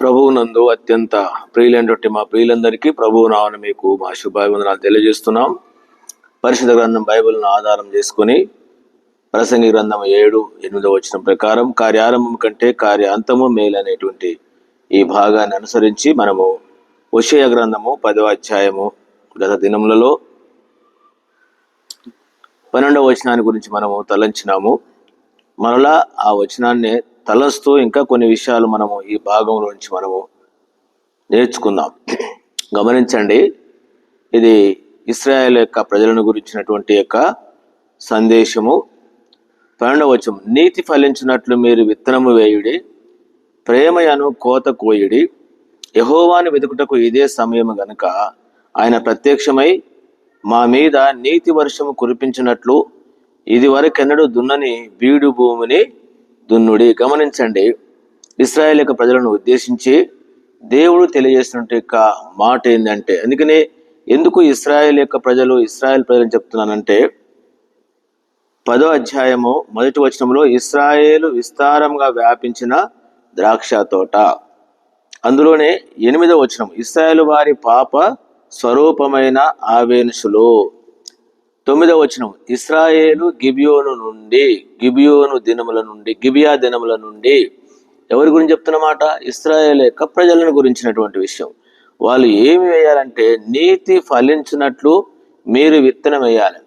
ప్రభువునందు అత్యంత ప్రియులైనటువంటి మా ప్రియులందరికీ ప్రభువు నామన మీకు మా శుభాభివందనాలు తెలియజేస్తున్నాం. పరిశుద్ధ గ్రంథం బైబిల్ను ఆధారం చేసుకొని ప్రసంగి గ్రంథం ఏడు ఎనిమిదో వచ్చిన ప్రకారం కార్యారంభం కంటే కార్యాంతము మేలు అనేటువంటి ఈ భాగాన్ని అనుసరించి మనము ఉషయ గ్రంథము పదవ అధ్యాయము గత దినములలో పన్నెండవ వచనాన్ని గురించి మనము తలంచినాము. మరలా ఆ వచనాన్ని తలస్తూ ఇంకా కొన్ని విషయాలు మనము ఈ భాగంలో నుంచి మనము నేర్చుకుందాం. గమనించండి ఇది ఇస్రాయేల్ యొక్క ప్రజలను గురించినటువంటి యొక్క సందేశము. పన్నెండవచం నీతి ఫలించినట్లు మీరు విత్తనము వేయుడి ప్రేమయను కోత కోయుడి. యహోవాని వెతుకుటకు ఇదే సమయం గనుక ఆయన ప్రత్యక్షమై మా మీద నీతి వర్షము కురిపించినట్లు ఇది వరకెన్నడూ దున్నని బీడు భూమిని దున్నుడి. గమనించండి ఇస్రాయేల్ యొక్క ప్రజలను ఉద్దేశించి దేవుడు తెలియజేసినట్టు యొక్క మాట ఏంటంటే అందుకనే ఎందుకు ఇస్రాయేల్ యొక్క ప్రజలు ఇస్రాయేల్ ప్రజలు చెప్తున్నానంటే పదో అధ్యాయము మొదటి వచనంలో ఇస్రాయేలు విస్తారంగా వ్యాపించిన ద్రాక్ష తోట. అందులోనే ఎనిమిదో వచనం ఇస్రాయేల్ వారి పాప స్వరూపమైన ఆవేనుషులు. తొమ్మిదవ వచనం ఇస్రాయేలు గిబియోను నుండి గిబియోను దినముల నుండి గిబియా దినముల నుండి ఎవరి గురించి చెప్తున్నమాట ఇస్రాయేల్ యొక్క ప్రజలను గురించినటువంటి విషయం. వాళ్ళు ఏమి వేయాలంటే నీతి ఫలించినట్లు మీరు విత్తనం వేయాలి.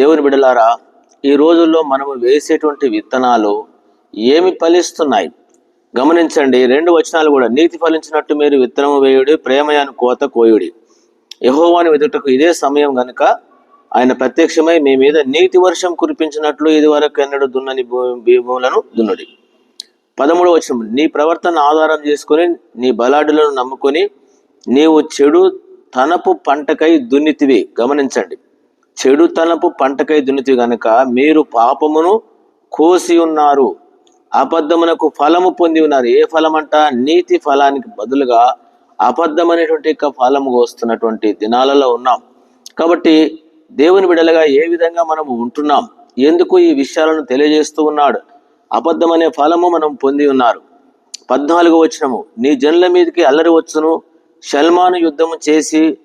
దేవుని బిడలారా ఈ రోజుల్లో మనము వేసేటువంటి విత్తనాలు ఏమి ఫలిస్తున్నాయి? గమనించండి రెండు వచనాలు కూడా. నీతి ఫలించినట్టు మీరు విత్తనము వేయుడి ప్రేమయాను కోత కోయుడి. యహోవాని వెతుటకు ఇదే సమయం గనుక ఆయన ప్రత్యక్షమై మీ మీద నీతి వర్షం కురిపించినట్లు ఇది వరకు ఎన్నడు దున్నని భూములను దున్నడి. పదమూడవ వచనం. నీ ప్రవర్తన ఆధారం చేసుకొని నీ బలాడులను నమ్ముకొని నీవు చెడు తనపు పంటకై దున్నితివి. గమనించండి. చెడు తనపు పంటకై దున్నితివి గనక మీరు పాపమును కోసి ఉన్నారు. అబద్ధమునకు ఫలము పొంది ఉన్నారు. ఏ ఫలం అంట నీతి ఫలానికి బదులుగా అబద్ధమనేటువంటి ఫలము కోస్తున్నటువంటి దినాలలో ఉన్నాం. కాబట్టి దేవుని బిడలుగా ఏ విధంగా మనము ఉంటున్నాం? ఎందుకు ఈ విషయాలను తెలియజేస్తూ ఉన్నాడు? అబద్ధం అనే ఫలము మనం పొంది ఉన్నారు. పద్నాలుగు వచ్చినము నీ జనుల మీదకి అల్లరి వచ్చును షల్మాను యుద్ధము చేసి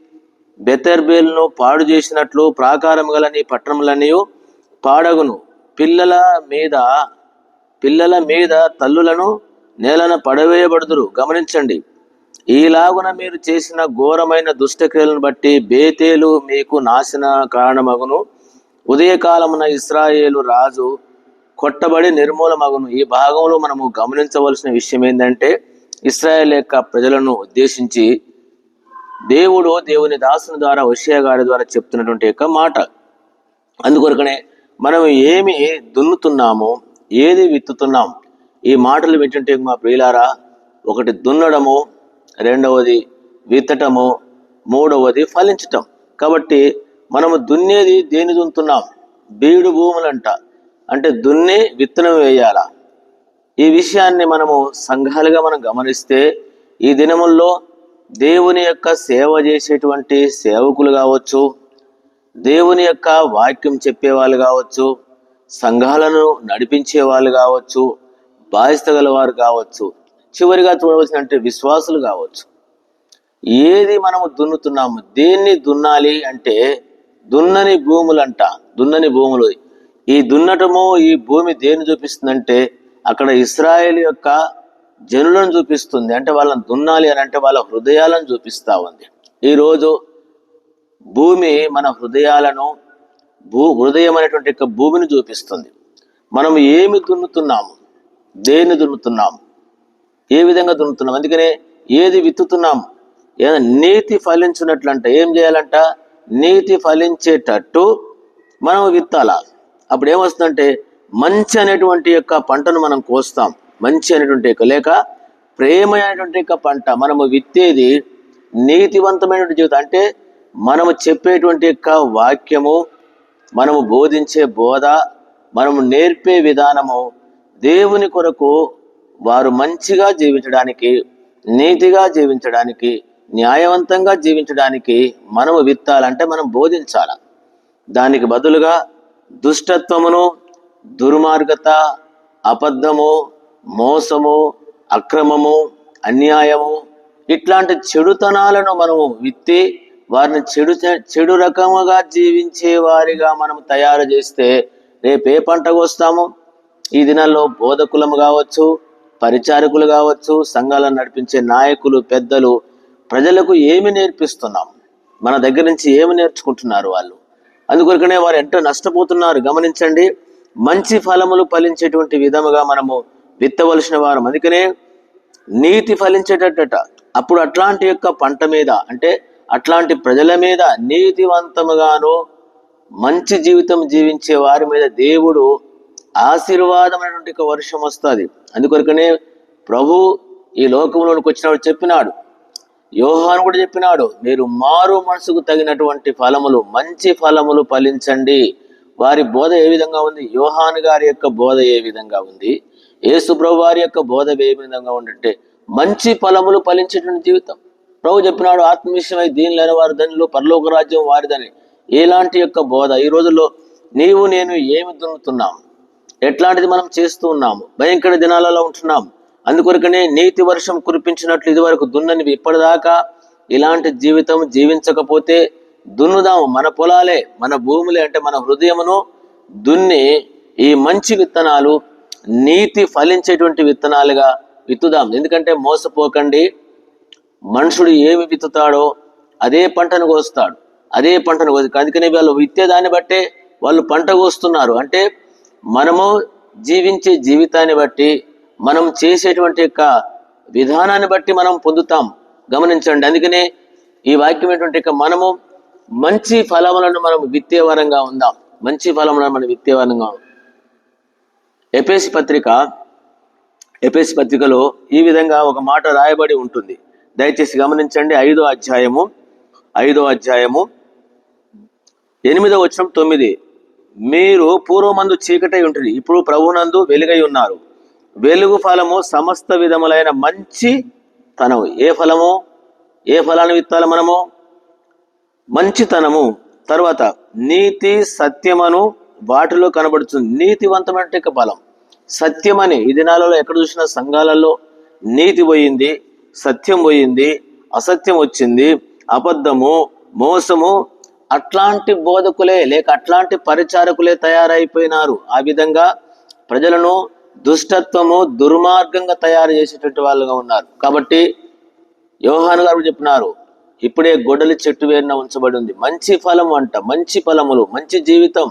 బెతర్బేల్ను పాడు చేసినట్లు ప్రాకారం గల నీ పట్టణములన్నీ పాడగును. పిల్లల మీద పిల్లల మీద తల్లులను నేలన పడవేయబడుదురు. గమనించండి. ఈలాగున మీరు చేసిన ఘోరమైన దుష్టక్రియలను బట్టి బేతేలు మీకు నాశన కారణమగును. ఉదయకాలమున ఇస్రాయేలు రాజు కొట్టబడి నిర్మూలమగును. ఈ భాగంలో మనము గమనించవలసిన విషయం ఏంటంటే ఇస్రాయేల్ యొక్క ప్రజలను ఉద్దేశించి దేవుడు దేవుని దాసుని ద్వారా వషియా గారి ద్వారా చెప్తున్నటువంటి యొక్క మాట. అందుకొరకనే మనం ఏమి దున్నుతున్నామో ఏది విత్తుతున్నాం ఈ మాటలు వింటుంటే మా ప్రియులారా ఒకటి దున్నడము రెండవది విత్తటము మూడవది ఫలించటం. కాబట్టి మనము దున్నేది దేని దున్నుతున్నాం? బీడు భూములంట. అంటే దున్ని విత్తనం వేయాలా? ఈ విషయాన్ని మనము సంఘాలుగా మనం గమనిస్తే ఈ దినముల్లో దేవుని యొక్క సేవ చేసేటువంటి సేవకులు కావచ్చు దేవుని యొక్క వాక్యం చెప్పేవాళ్ళు కావచ్చు సంఘాలను నడిపించే వాళ్ళు కావచ్చు బాధ్యత గల వారు కావచ్చు చివరిగా చూడవలసినట్టు విశ్వాసులు కావచ్చు. ఏది మనము దున్నుతున్నాము దేన్ని దున్నాలి అంటే దున్నని భూములంట దున్నని భూములు. ఈ దున్నటము ఈ భూమి దేన్ని చూపిస్తుందంటే అక్కడ ఇస్రాయేల్ యొక్క జనులను చూపిస్తుంది. అంటే వాళ్ళని దున్నాలి అని అంటే వాళ్ళ హృదయాలను చూపిస్తూ ఉంది. ఈరోజు భూమి మన హృదయాలను భూ హృదయం అనేటువంటి యొక్క భూమిని చూపిస్తుంది. మనం ఏమి దున్నుతున్నాము? దేన్ని దున్నుతున్నాము? ఏ విధంగా దున్నుతున్నాం? అందుకనే ఏది విత్తుతున్నాం? ఏదైనా నీతి ఫలించినట్లంట ఏం చేయాలంట? నీతి ఫలించేటట్టు మనం విత్తాలా. అప్పుడు ఏమొస్తుందంటే మంచి అనేటువంటి యొక్క పంటను మనం కోస్తాం. మంచి అనేటువంటి యొక్క లేక ప్రేమ అనేటువంటి యొక్క పంట మనము విత్తేది నీతివంతమైనటువంటి జీవితం. అంటే మనము చెప్పేటువంటి యొక్క వాక్యము మనము బోధించే బోధ మనము నేర్పే విధానము దేవుని కొరకు వారు మంచిగా జీవించడానికి నీతిగా జీవించడానికి న్యాయవంతంగా జీవించడానికి మనము విత్తాలంటే మనం బోధించాల. దానికి బదులుగా దుష్టత్వమును దుర్మార్గత అబద్ధము మోసము అక్రమము అన్యాయము ఇట్లాంటి చెడుతనాలను మనము విత్తి వారిని చెడు చెడు రకముగా జీవించే వారిగా మనం తయారు చేస్తే రేపు ఏ పంటకు వస్తాము. ఈ దినాల్లో బోధకులము కావచ్చు పరిచారకులు కావచ్చు సంఘాలను నడిపించే నాయకులు పెద్దలు ప్రజలకు ఏమి నేర్పిస్తున్నాం? మన దగ్గర నుంచి ఏమి నేర్చుకుంటున్నారు వాళ్ళు? అందుకొరకనే వారు ఎంతో నష్టపోతున్నారు గమనించండి. మంచి ఫలములు ఫలించేటువంటి విధముగా మనము విత్తవలసిన వారం. అందుకనే నీతి ఫలించేటట్టట. అప్పుడు అట్లాంటి యొక్క పంట మీద అంటే అట్లాంటి ప్రజల మీద నీతివంతముగాను మంచి జీవితం జీవించే వారి మీద దేవుడు ఆశీర్వాదమైనటువంటి ఒక వర్షం వస్తుంది. అందుకొరకనే ప్రభు ఈ లోకంలోనికి వచ్చినప్పుడు చెప్పినాడు. యోహాను కూడా చెప్పినాడు మీరు మారు మనసుకు తగినటువంటి ఫలములు మంచి ఫలములు ఫలించండి. వారి బోధ ఏ విధంగా ఉంది? యోహాను గారి యొక్క బోధ ఏ విధంగా ఉంది? యేసు ప్రభు వారి యొక్క బోధ ఏ విధంగా ఉందంటే మంచి ఫలములు ఫలించేటువంటి జీవితం. ప్రభు చెప్పినాడు ఆత్మవిషయమై దీని లేని వారి ధనులు పరలోక రాజ్యం వారిదని. ఎలాంటి యొక్క బోధ? ఈ రోజుల్లో నీవు నేను ఏమి దున్నుతున్నాం? ఎట్లాంటిది మనం చేస్తూ ఉన్నాము? భయంకర దినాలలో ఉంటున్నాం అందుకొరకనే నీతి వర్షం కురిపించినట్లు ఇదివరకు దున్నని ఇప్పటిదాకా ఇలాంటి జీవితం జీవించకపోతే దున్నుదాము. మన పొలాలే మన భూములే అంటే మన హృదయమును దున్ని ఈ మంచి విత్తనాలు నీతి ఫలించేటువంటి విత్తనాలుగా విత్తుదాం ఎందుకంటే మోసపోకండి. మనుషుడు ఏమి విత్తుతాడో అదే పంటను కోస్తాడు. అదే పంటను కోస్తాడు. అందుకనే వాళ్ళు విత్తే దాన్ని బట్టే వాళ్ళు పంట కోస్తున్నారు. అంటే మనము జీవించే జీవితాన్ని బట్టి మనం చేసేటువంటి యొక్క విధానాన్ని బట్టి మనం పొందుతాం. గమనించండి. అందుకనే ఈ వాక్యం ఏంటంటే ఇక మనము మంచి ఫలములను మనం విత్తేవరంగా ఉందాం. మంచి ఫలములను మనం విత్తేవరంగా ఎపేసి పత్రిక ఎపేసి పత్రికలో ఈ విధంగా ఒక మాట రాయబడి ఉంటుంది. దయచేసి గమనించండి. ఐదో అధ్యాయము ఐదో అధ్యాయము ఎనిమిదో వచ్చిన తొమ్మిది. మీరు పూర్వమందు చీకటై ఉంటుంది ఇప్పుడు ప్రభునందు వెలుగై ఉన్నారు. వెలుగు ఫలము సమస్త విధములైన మంచి తనము ఏ ఫలము? ఏ ఫలాన్ని విత్తాలి మనము? మంచితనము. తర్వాత నీతి సత్యమను వాటిలో కనబడుతుంది నీతివంతమైన ఫలం. సత్యమని ఈ దినాలలో ఎక్కడ చూసిన సంఘాలలో నీతి పోయింది సత్యం పోయింది అసత్యం వచ్చింది అబద్ధము మోసము అట్లాంటి బోధకులే లేక అట్లాంటి పరిచారకులే తయారైపోయినారు. ఆ విధంగా ప్రజలను దుష్టత్వము దుర్మార్గంగా తయారు చేసేటువంటి వాళ్ళుగా ఉన్నారు. కాబట్టి యోహాను గారు చెప్పినారు ఇప్పుడే గొడ్డలి చెట్టు వేరిన ఉంచబడి ఉంది. మంచి ఫలం అంట మంచి ఫలములు మంచి జీవితం.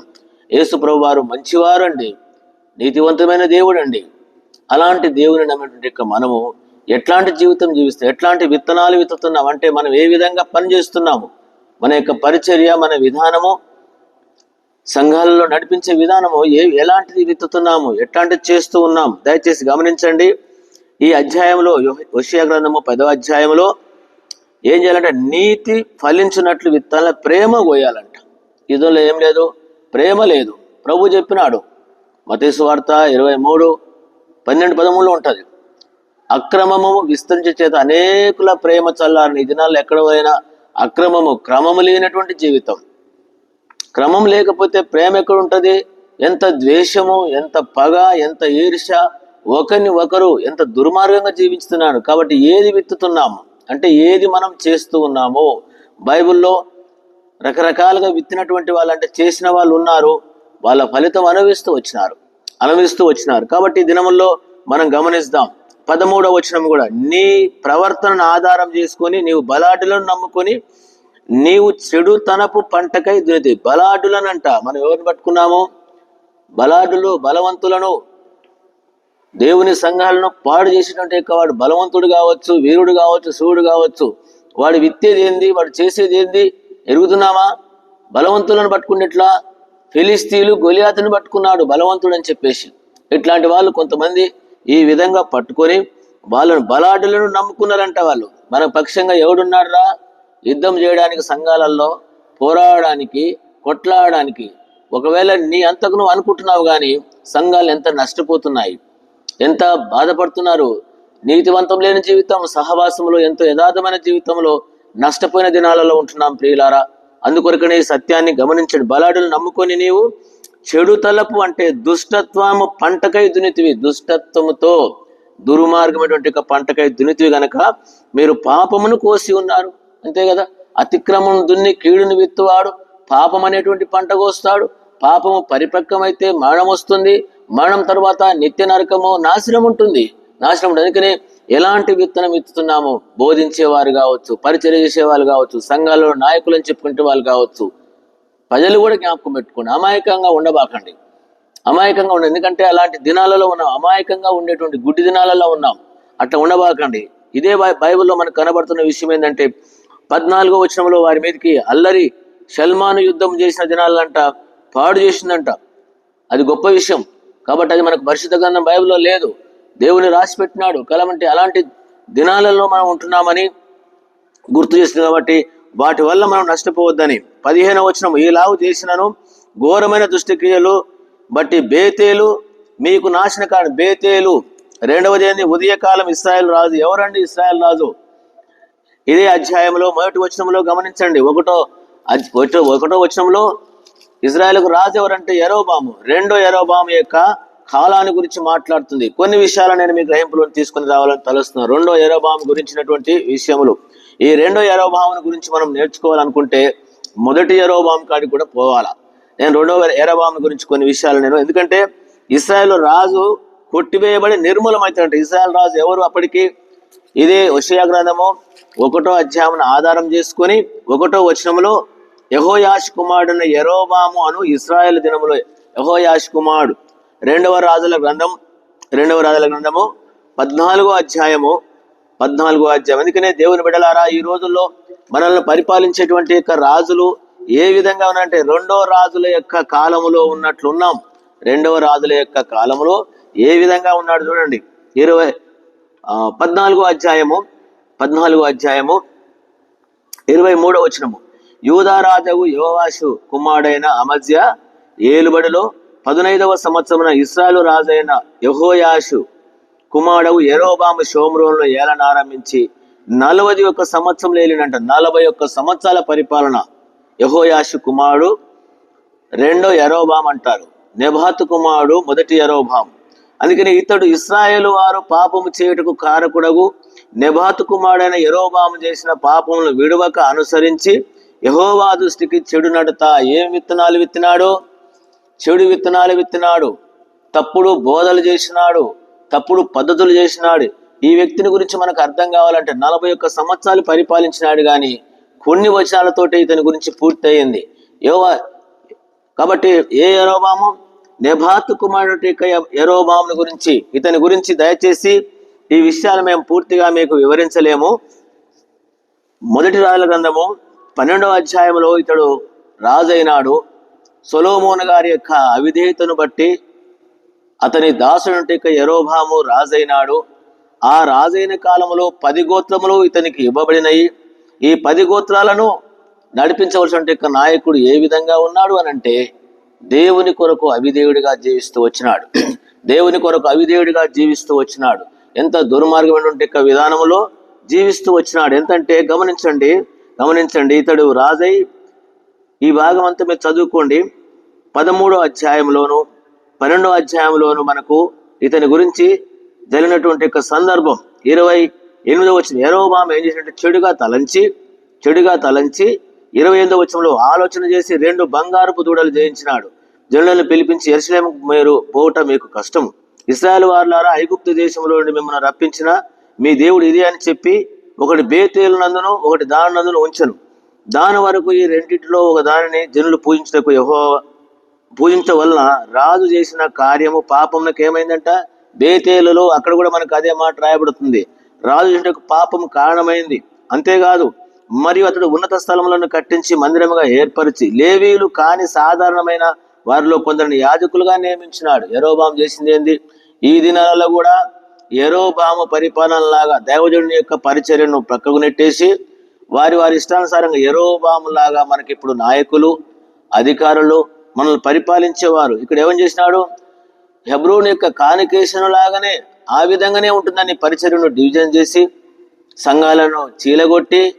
యేసు ప్రభు వారు మంచివారు అండి నీతివంతమైన దేవుడు అండి అలాంటి దేవుని నమ్మేటువంటి మనము ఎట్లాంటి జీవితం జీవిస్తాం ఎట్లాంటి విత్తనాలు విత్తుతున్నాం అంటే మనం ఏ విధంగా పనిచేస్తున్నాము? మన యొక్క పరిచర్య మన విధానము సంఘాలలో నడిపించే విధానము ఏ ఎలాంటిది విత్తుతున్నాము ఎట్లాంటిది చేస్తూ ఉన్నాం దయచేసి గమనించండి. ఈ అధ్యాయంలో వషియా గ్రంథము పదవ అధ్యాయంలో ఏం చేయాలంటే నీతి ఫలించినట్లు విత్తాల ప్రేమ పోయాలంట ఇదిలో ఏం లేదు? ప్రేమ లేదు. ప్రభు చెప్పినాడు. మతేసు వార్త ఇరవై మూడు పన్నెండు పదమూడులో ఉంటుంది. అక్రమము విస్తరించే చేత అనేకుల ప్రేమ చల్లారని ఈ దినాల్లో ఎక్కడ పోయినా అక్రమము క్రమము లేనటువంటి జీవితం. క్రమం లేకపోతే ప్రేమ ఎక్కడుంటుంది? ఎంత ద్వేషము ఎంత పగ ఎంత ఈర్ష ఒకరిని ఒకరు ఎంత దుర్మార్గంగా జీవిస్తున్నాడు కాబట్టి ఏది విత్తుతున్నాము? అంటే ఏది మనం చేస్తూ ఉన్నాము? బైబిల్లో రకరకాలుగా విత్తినటువంటి వాళ్ళు అంటే చేసిన వాళ్ళు ఉన్నారు. వాళ్ళ ఫలితం అనుభవిస్తూ వచ్చినారు. అనుభవిస్తూ వచ్చినారు. కాబట్టి దినముల్లో మనం గమనిస్తాం. పదమూడవ వచనం కూడా నీ ప్రవర్తనను ఆధారం చేసుకొని నీవు బలాఢులను నమ్ముకొని నీవు చెడు తనపు పంటకై దునితి బలాఢులనంట మనం ఎవరిని పట్టుకున్నాము? బలాఢులు బలవంతులను. దేవుని సంఘాలను పాడు చేసినట్టే వాడు బలవంతుడు కావచ్చు వీరుడు కావచ్చు శివుడు కావచ్చు. వాడు విత్తేది ఏంది? వాడు చేసేది ఏంది? ఎరుగుతున్నామా? బలవంతులను పట్టుకున్నట్లా ఫిలిస్తీన్లు గొలియాతను పట్టుకున్నాడు బలవంతుడు అని చెప్పేసి. ఇట్లాంటి వాళ్ళు కొంతమంది ఈ విధంగా పట్టుకొని వాళ్ళను బలాఢులను నమ్ముకున్నారంట వాళ్ళు. మన పక్షంగా ఎవడున్నారా యుద్ధం చేయడానికి సంఘాలలో పోరాడడానికి కొట్లాడడానికి. ఒకవేళ నీ అంతకు నువ్వు అనుకుంటున్నావు కానీ సంఘాలు ఎంత నష్టపోతున్నాయి ఎంత బాధపడుతున్నారు. నీతివంతం లేని జీవితం సహవాసంలో ఎంతో యథార్థమైన జీవితంలో నష్టపోయిన దినాలలో ఉంటున్నాం ప్రియులారా. అందుకొరకనే ఈ సత్యాన్ని గమనించండి. బలాడులు నమ్ముకొని నీవు చెడు తలపు అంటే దుష్టత్వము పంటకై దునితివి దుష్టత్వముతో దుర్మార్గమైనటువంటి యొక్క పంటకై దునితివి గనక మీరు పాపమును కోసి ఉన్నారు. అంతే కదా? అతిక్రమం దున్ని కీడుని విత్తువాడు పాపం అనేటువంటి పంట కోస్తాడు పాపము పరిపక్వమైతే మరణం వస్తుంది మరణం తర్వాత నిత్య నరకము నాశనం ఉంటుంది. నాశనం ఉంటుంది. అందుకనే ఎలాంటి విత్తనం విత్తుతున్నాము బోధించేవారు కావచ్చు పరిచర్య చేసేవాళ్ళు కావచ్చు సంఘాలలో నాయకులను చెప్పుకుంటే వాళ్ళు కావచ్చు ప్రజలు కూడా జ్ఞాపకం పెట్టుకోండి. అమాయకంగా ఉండబాకండి. అమాయకంగా ఉండండి. ఎందుకంటే అలాంటి దినాలలో ఉన్నాం. అమాయకంగా ఉండేటువంటి గుడ్డి దినాలలో ఉన్నాం. అట్లా ఉండబాకండి. ఇదే బై- బైబిల్లో మనకు కనబడుతున్న విషయం ఏంటంటే పద్నాలుగో వచనంలో వారి మీదకి అల్లరి సల్మాను యుద్ధం చేసిన దినాలంట పాడు చేసిందంట. అది గొప్ప విషయం. కాబట్టి అది మనకు పరిశుద్ధ గ్రంథం బైబిల్లో లేదు. దేవుని రాసి పెట్టినాడు కలమంటే అలాంటి దినాలలో మనం ఉంటున్నామని గుర్తు చేస్తుంది కాబట్టి వాటి వల్ల మనం నష్టపోవద్దని. పదిహేను వచ్చిన ఈలాగు చేసినను ఘోరమైన దుష్టక్రియలు బట్టి బేతేలు మీకు నాశన కారణం బేతేలు. రెండవది ఏంది? ఉదయకాలం ఇస్రాయల్ రాజు. ఎవరండి ఇస్రాయల్ రాజు? ఇదే అధ్యాయంలో మొదటి వచనంలో గమనించండి. ఒకటో ఒకటో వచనంలో ఇజ్రాయెల్కు రాజు ఎవరంటే ఎరోబాము రెండో ఎరోబాము యొక్క కాలాన్ని గురించి మాట్లాడుతుంది. కొన్ని విషయాలు నేను మీ గ్రహింపులను తీసుకుని రావాలని తలుస్తున్నాను రెండో ఎరోబాము గురించినటువంటి విషయములు. ఈ రెండో ఎరోబామును గురించి మనం నేర్చుకోవాలనుకుంటే మొదటి ఎరోభావం కాడికి కూడా పోవాలా. నేను రెండో ఎరోబాము గురించి కొన్ని విషయాలు నేను ఎందుకంటే ఇస్రాయల్ రాజు కొట్టివేయబడి నిర్మూలమవుతాడంటే ఇస్రాయల్ రాజు ఎవరు అప్పటికి? ఇదే వషయా గ్రంథము ఒకటో అధ్యాయం ఆధారం చేసుకొని ఒకటో వచనంలో యహోయాష్ కుమారుడైన ఎరోబాము అను ఇస్రాయేల్ దినములో యహోయాష్ కుమారుడు. రెండవ రాజుల గ్రంథం రెండవ రాజుల గ్రంథము పద్నాలుగో అధ్యాయము పద్నాలుగో అధ్యాయం. అందుకనే దేవుని బిడలారా ఈ రోజుల్లో మనల్ని పరిపాలించేటువంటి యొక్క రాజులు ఏ విధంగా ఉన్నారంటే రెండో రాజుల యొక్క కాలములో ఉన్నట్లు ఉన్నాం రెండవ రాజుల యొక్క కాలములో ఏ విధంగా ఉన్నాడు చూడండి. ఇరవై పద్నాలుగో అధ్యాయము పద్నాలుగో అధ్యాయము ఇరవై మూడో వచనము. యూదారాజగు యోవాషు కుమారుడైన అమజ్య ఏలుబడిలో పదునైదవ సంవత్సరమున ఇస్రాయలు రాజైన యహోయాషు కుమారుడు ఎరోబాము షోమ్రోన్లో ఏలనారంభించి నలభై ఒక్క సంవత్సరం లేలినంట నలభై ఒక్క సంవత్సరాల పరిపాలన. యహోయాషు కుమారుడు రెండో ఎరోబాం అంటారు. నెబాతు కుమారుడు మొదటి ఎరోబాం అందుకని ఇతడు ఇస్రాయేల్ వారు పాపము చేయుటకు కారకుడగు. నెబాతు కుమారుడైన ఎరోబాము చేసిన పాపమును విడువక అనుసరించి యహోవా దృష్టికి చెడు నడత ఏం విత్తనాలు విత్తినాడు? చెడు విత్తనాలు విత్తినాడు. తప్పుడు బోధలు చేసినాడు. తప్పుడు పద్ధతులు చేసినాడు. ఈ వ్యక్తిని గురించి మనకు అర్థం కావాలంటే నలభై ఒక్క సంవత్సరాలు పరిపాలించినాడు గాని కొన్ని వచనాలతోటి ఇతని గురించి పూర్తయింది. యోవా కాబట్టి ఏ ఎరోబాము నెబాతు కుమారుడు యొక్క గురించి ఇతని గురించి దయచేసి ఈ విషయాలు మేము పూర్తిగా మీకు వివరించలేము. మొదటి రాజుల గ్రంథము పన్నెండవ అధ్యాయంలో ఇతడు రాజైనాడు. సొలోమోన్ గారి యొక్క అవిధేయతను బట్టి అతని దాసుడంటే యరోభాము రాజైనాడు. ఆ రాజైన కాలములో పది గోత్రములు ఇతనికి ఇవ్వబడినవి ఈ పది గోత్రాలను నడిపించవలసిన నాయకుడు ఏ విధంగా ఉన్నాడు అని అంటే దేవుని కొరకు అవిదేవుడిగా జీవిస్తూ వచ్చినాడు. దేవుని కొరకు అవిదేవుడిగా జీవిస్తూ వచ్చినాడు. ఎంత దుర్మార్గమైనటువంటి యొక్క విధానములో జీవిస్తూ వచ్చినాడు. ఎంతంటే గమనించండి గమనించండి ఇతడు రాజై ఈ భాగం అంతా మీరు చదువుకోండి. పదమూడో అధ్యాయంలోను పన్నెండో అధ్యాయంలోను మనకు ఇతని గురించి జరిగినటువంటి యొక్క సందర్భం. ఇరవై ఎనిమిదో వచ్చిన ఎరోబాం ఏం చేసినట్టు? చెడుగా తలంచి చెడుగా తలంచి ఇరవై ఎనిమిదో వచ్చంలో ఆలోచన చేసి రెండు బంగారపు దూడలు జయించినాడు. జనులను పిలిపించి ఎరుసలేం మీరు పోవటం మీకు కష్టం ఇస్రాయల్ వారులారా ఐగుప్తు దేశంలో నుండి మిమ్మల్ని రప్పించిన మీ దేవుడు ఇది అని చెప్పి ఒకటి బేతేలు నందును ఒకటి దాని నందును ఉంచను. దాని వరకు ఈ రెండింటిలో ఒక దానిని జనులు పూజించటకు యహో పూజించడం వలన రాజు చేసిన కార్యము పాపంకి ఏమైందంట బేతేలులో అక్కడ కూడా మనకు అదే మాట రాయబడుతుంది. రాజు చేసిన పాపం కారణమైంది. అంతేకాదు మరియు అతడు ఉన్నత స్థలములను కట్టించి మందిరముగా ఏర్పరిచి లేవీలు కాని సాధారణమైన వారిలో కొందరిని యాజకులుగా నియమించినాడు. ఎరోబాం చేసింది ఏంది? ఈ దినాలలో కూడా ఎరోబాము పరిపాలనలాగా దేవజుడిని యొక్క పరిచర్యను ప్రక్కకు నెట్టేసి వారి వారి ఇష్టానుసారంగా ఎరోబాము లాగా మనకి ఇప్పుడు నాయకులు అధికారులు మనల్ని పరిపాలించేవారు. ఇక్కడ ఏమని చేసినాడు? హెబ్రోన్ యొక్క కానికేషన్ లాగానే ఆ విధంగానే ఉంటుందని పరిచర్యను డివిజన్ చేసి సంఘాలను చీలగొట్టి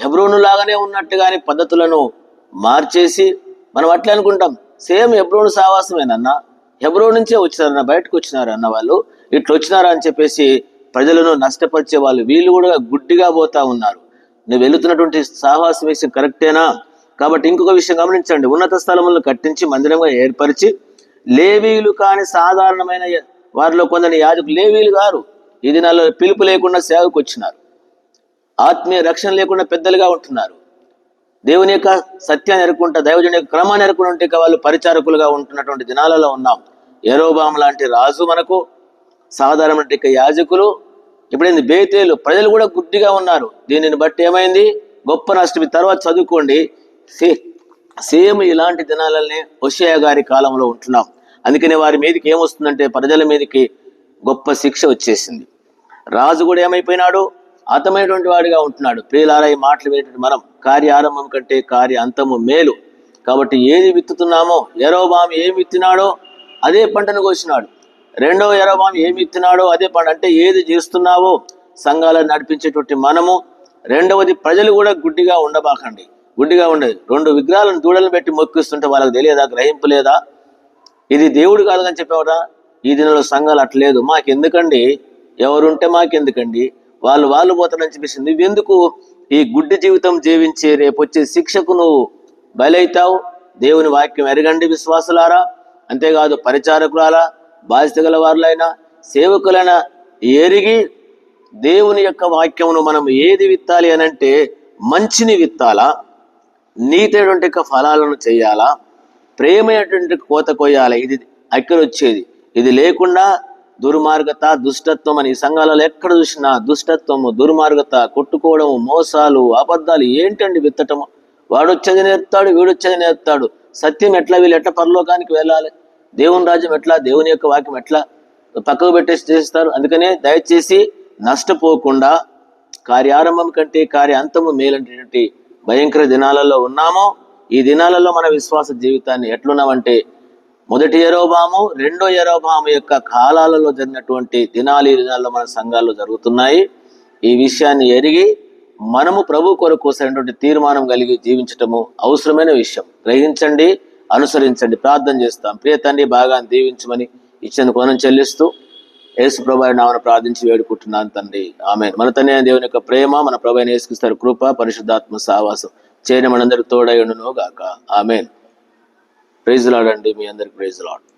హెబ్రోను లాగానే ఉన్నట్టుగాని పద్ధతులను మార్చేసి మనం అట్లా అనుకుంటాం. సేమ్ హెబ్రోను సావాసమేనన్న హెబ్రోన్ నుంచే వచ్చినారన్న బయటకు వచ్చినారు అన్న వాళ్ళు. ఇట్లా వచ్చినారా అని చెప్పేసి ప్రజలను నష్టపరిచే వాళ్ళు. వీళ్ళు కూడా గుడ్డిగా పోతా ఉన్నారు. నువ్వు వెళుతున్నటువంటి సాహసం విషయం కరెక్టేనా? కాబట్టి ఇంకొక విషయం గమనించండి. ఉన్నత స్థలములను కట్టించి మందిరంగా ఏర్పరిచి లేవీలు కాని సాధారణమైన వారిలో కొందరి యాజకులు లేవీలు గారు ఈ దినాల్లో పిలుపు లేకుండా సేవకు వచ్చినారు. ఆత్మీయ రక్షణ లేకుండా పెద్దలుగా ఉంటున్నారు. దేవుని యొక్క సత్యాన్ని ఎరుకుంటా దైవజుని యొక్క క్రమాన్ని ఎరుకుంటే వాళ్ళు పరిచారకులుగా ఉంటున్నటువంటి దినాలలో ఉన్నాం. ఎరోబాం లాంటి రాజు మనకు సాధారణ యాజకులు ఇప్పుడైంది బేతేలు ప్రజలు కూడా గుడ్డిగా ఉన్నారు. దీనిని బట్టి ఏమైంది? గొప్ప నష్టం తర్వాత చదువుకోండి. సే- సేమ్ ఇలాంటి దినాలనే ఒషియా గారి కాలంలో ఉంటున్నాం. అందుకని వారి మీదకి ఏమొస్తుందంటే ప్రజల మీదకి గొప్ప శిక్ష వచ్చేసింది. రాజు కూడా ఏమైపోయినాడు? అతమైనటువంటి వాడిగా ఉంటున్నాడు. ప్రియులారా ఈ మాటలు వినేటువంటి మనం కార్య ఆరంభం కంటే కార్య అంతము మేలు. కాబట్టి ఏది విత్తుతున్నామో ఎరోబామి ఏమి విత్తినాడో అదే పంటను కోసినాడు. రెండో ఎరోబామి ఏమి విత్తినాడో అదే పంట అంటే ఏది చేస్తున్నావో సంఘాలను నడిపించేటువంటి మనము. రెండవది ప్రజలు కూడా గుడ్డిగా ఉండబాకండి. గుండిగా ఉండేది. రెండు విగ్రహాలను దూడలను పెట్టి మొక్కిస్తుంటే వాళ్ళకి తెలియదా? గ్రహింపు లేదా? ఇది దేవుడు కాదు అని చెప్పేవారా? ఈ దినంలో సంఘాలు అట్లేదు మాకెందుకండి? ఎవరుంటే మాకెందుకండి? వాళ్ళు వాళ్ళు పోతారని చెప్పేసి నువ్వెందుకు ఈ గుడ్డి జీవితం జీవించి రేపు వచ్చే శిక్షకు నువ్వు బలైతావు? దేవుని వాక్యం ఎరగండి విశ్వాసులారా. అంతేకాదు పరిచారకులారా బాధ్యత గల వారులైనా సేవకులైనా ఎరిగి దేవుని యొక్క వాక్యమును మనం ఏది విత్తాలి అని అంటే మంచిని విత్తాలా? నీతైనటువంటి ఫలాలను చేయాలా? ప్రేమైనటువంటి కోత కొయ్యాలి? ఇది అక్కడ వచ్చేది ఇది లేకుండా దుర్మార్గత దుష్టత్వం అని సంఘాలలో ఎక్కడ చూసినా దుష్టత్వము దుర్మార్గత కొట్టుకోవడము మోసాలు అబద్ధాలు ఏంటండి విత్తటము? వాడు వచ్చేది నేర్పుతాడు వీడు వచ్చేది నేర్పుతాడు. సత్యం ఎట్లా వీళ్ళు ఎట్లా పరలోకానికి వెళ్ళాలి? దేవుని రాజ్యం ఎట్లా దేవుని యొక్క వాక్యం ఎట్లా పక్కకు పెట్టేసి చేస్తారు? అందుకనే దయచేసి నష్టపోకుండా కార్యారంభం కంటే కార్య అంతము మేలంటేటువంటి భయంకర దినాలలో ఉన్నామో ఈ దినాలలో మన విశ్వాస జీవితాన్ని ఎట్లున్నామంటే మొదటి ఎరోబాము రెండో ఎరోబాము యొక్క కాలాలలో జరిగినటువంటి దినాలు ఈ దినాల్లో మన సంఘాల్లో జరుగుతున్నాయి. ఈ విషయాన్ని ఎరిగి మనము ప్రభు కొరకు సరైనటువంటి తీర్మానం కలిగి జీవించటము అవసరమైన విషయం. గ్రహించండి అనుసరించండి ప్రార్థన చేస్తాం. ప్రియ తండ్రి బాగా దీవించమని ఇచ్చిన మనం చెల్లిస్తూ యేసు ప్రభు నామను ప్రార్థించి వేడుకుంటున్నాను తండ్రి. ఆమె మన తనే దేవుని యొక్క ప్రేమ మన ప్రభు అయిన కృప పరిశుద్ధాత్మ సావాసం చేయని మనందరికి తోడై గాక ఆమెన్. ప్రైజ్ లాడండి మీ అందరికి ప్రైజ్ లాడ్.